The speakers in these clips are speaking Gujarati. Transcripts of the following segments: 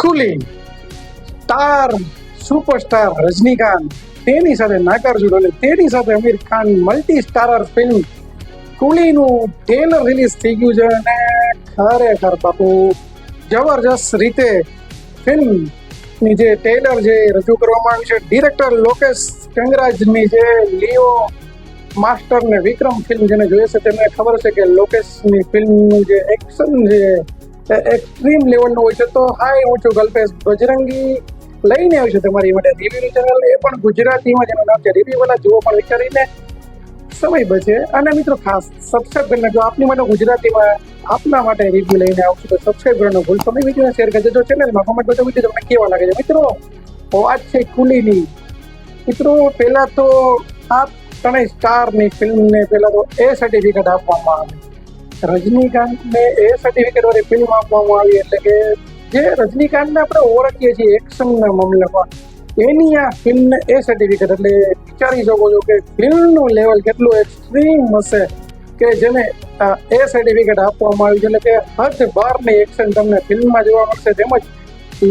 ખુલી સ્ટાર સુપરસ્ટાર રજનીકાંત, તેની સાથે નાગાર્જુન અને તેની સાથે Aamir Khan multi starrer film કુલીનું trailer release થઈ ગયું છે અને ખરેખર બાપુ, જબરજસ્ત રીતે ફિલ્મની જે ટ્રેલર જે રજૂ કરવામાં આવ્યું છે ડિરેક્ટર લોકેશ કંગરાજની જે લિયો માસ્ટર ને વિક્રમ ફિલ્મ જેને જોઈએ છે, તેમને ખબર છે કે લોકેશની ફિલ્મનું જે એક્શન એ એક્સ્ટ્રીમ લેવલનો હોય છે તો હાય, હું છું કલ્પેશ બજરંગી લઈને આવ્યું છે તમારી માટે રિવ્યુ ચેનલ એ પણ ગુજરાતીમાં જેનું નામ છે. રિવ્યુ વાળા જુઓ પણ વિચારીને સમય બચે. અને મિત્રો ખાસ સબસ્ક્રાઈબ કરીને જો આપની માટે ગુજરાતીમાં આપના માટે રિવ્યુ લઈને આવું છું તો સબસ્ક્રાઈબ કરવાનું ભૂલશો નહીં. વીડિયો શેર કરજો. જો ચેનલમાં કોમેન્ટ બધું વીડિયો તમને કેવા લાગે છે? મિત્રો, વાત છે કુલીની. મિત્રો, પહેલાં તો આ ત્રણેય સ્ટારની ફિલ્મને પહેલાં તો એ સર્ટિફિકેટ આપવામાં આવે. રજનીકાંતને એ સર્ટિફિકેટ વાળી ફિલ્મ આપવામાં આવી એટલે કે જે રજનીકાંતને આપણે ઓળખીએ છીએ એક્શનના મામલામાં, એની આ ફિલ્મને એ સર્ટિફિકેટ એટલે વિચારી શકો છો કે ફિલ્મનું લેવલ કેટલું એક્સ્ટ્રીમ હશે કે જેને એ સર્ટિફિકેટ આપવામાં આવ્યું છે. એટલે કે હદ બહારની એક્શન તમને ફિલ્મમાં જોવા મળશે. તેમજ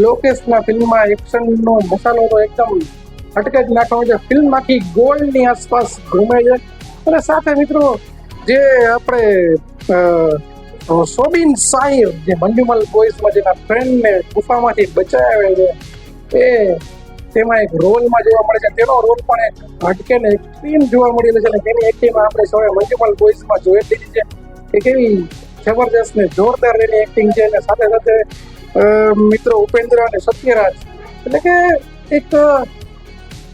લોકેશના ફિલ્મમાં એક્શનનો મસાલો તો એકદમ અટકે જ નાખવાનો છે. ફિલ્મ આખી ગોલ્ડની આસપાસ ઘૂમે છે. અને સાથે મિત્રો, જે આપણે સોબિન સાહિર જે મંજુમલ બોયસમાં જેના ફ્રેન્ડને ગુફામાંથી બચાવે છે, એ તેમાં એક રોલમાં જોવા મળે છે. તેનો રોલ પણ એક હટકે ને એક્સ્ટ્રીમ જોવા મળેલો છે અને તેની એક્ટિંગમાં આપણે સૌએ મંજુમલ બોયઝમાં જોઈ લીધી છે. કે કેવી જબરજસ્ત ને જોરદાર એની એક્ટિંગ છે અને સાથે સાથે મિત્રો ઉપેન્દ્ર અને સત્યરાજ. એટલે કે એક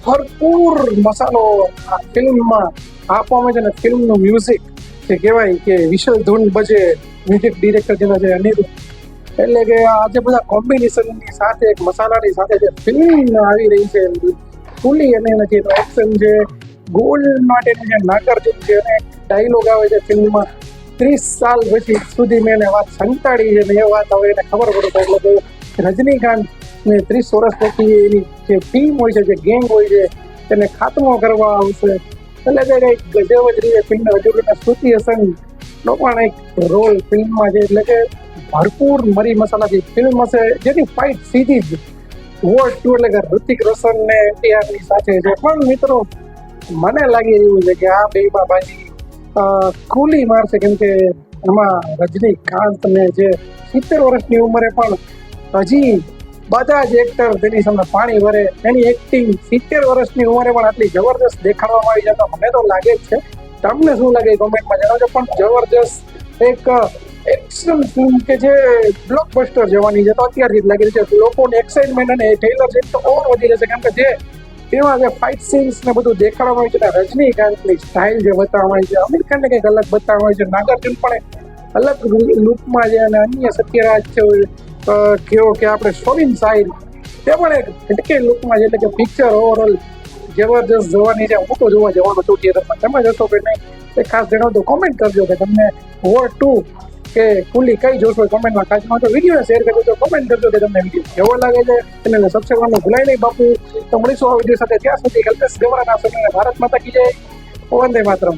ભરપૂર મસાલો આ ફિલ્મમાં આપવામાં છે અને ફિલ્મનું મ્યુઝિક જે કહેવાય કે વિશ્વ ધૂન બજે મ્યુઝિક ડિરેક્ટર જેના છે અનિરુદ્ધ. એટલે કે આજે બધા કોમ્બિનેશનની સાથે એક મસાલાની સાથે જે ફિલ્મ આવી રહી છે, ફૂલી અને એના જે એક્શન છે ગોલ માટેનું જે નાગાર્જુન છે અને ડાયલોગ આવે છે ફિલ્મમાં ત્રીસ સાલ પછી સુધી મેં એને વાત સંતાડી છે ને એ વાત હવે એને ખબર પડે એટલે કે રજનીકાંત ને ત્રીસ વર્ષ પછી એની જે ટીમ હોય છે, જે ગેંગ હોય છે તેને ખાતમો કરવા આવશે. એટલે કે કંઈક ગજબ જ રીતે ફિલ્મ રજૂ કરીને શ્રુતિ હસન નો પણ એક રોલ ફિલ્મમાં છે. એટલે કે ભરપૂર મરી મસાલાથી ફિલ્મ હશે, જેની ફાઇટ સીધી જ વોર ટુ એટલે કે ઋતિક રોશન ને એનટીઆરની સાથે છે. પણ મિત્રો, મને લાગી રહ્યું છે કે આ બે બાબાજી કુલી મારશે. કેમ કે એમાં રજનીકાંત ને જે સિત્તેર વર્ષની ઉંમરે પણ હજી બધા જ એક્ટર તેની સામે પાણી ભરે એની એક્ટિંગ સિત્તેર વર્ષની ઉંમરે પણ આટલી જબરદસ્ત દેખાડવામાં આવી જતો મને તો લાગે જ છે. તમને શું લાગે કોમેન્ટમાં જણાવજો. પણ જબરજસ્ત એક એક્શન ફિલ્મ કે જે બ્લોકબસ્ટર જવાની છે, તો અત્યારથી જ લાગી રહી છે લોકોને એક્સાઇટમેન્ટ અને ટ્રેલર છે તો ઓર વધી જશે. કેમ કે જે તેમાં જે ફાઇટ સીન્સ ને બધું દેખાડવામાં આવ્યું છે રજનીકાંતની સ્ટાઇલ જે બતાવવામાં આવી છે, અમીર ખાનને કંઈક અલગ બતાવવામાં આવી છે. નાગાર્જુન પણ અલગ લુકમાં છે અને અન્ય સત્યરાજ છે કેવો કે આપણે સોબિન સાહિર તે પણ એક હટકે લુકમાં એટલે કે પિક્ચર ઓવરઓલ જબરજસ્ત જોવાની છે. હું તો જોવા જવાનો છું થિયેટરમાં તમે જશો કે નહીં એ ખાસ જણાવજો કોમેન્ટ કરજો કે તમને વોર ટુ કે કુલી કઈ જોશો કોમેન્ટમાં ખાસ તો વીડિયો શેર કરજો, તો કોમેન્ટ કરજો કે તમને વીડિયો કેવો લાગે છે. એટલે સબસ્ક્રાઈબ કરવાનું ભૂલાય નહીં, બાપુ. તો મળીશું આ વીડિયો સાથે. ત્યાં સુધી કલ્પેશ ગવરાના સમયને ભારત માતા કી જય. વંદે માતરમ.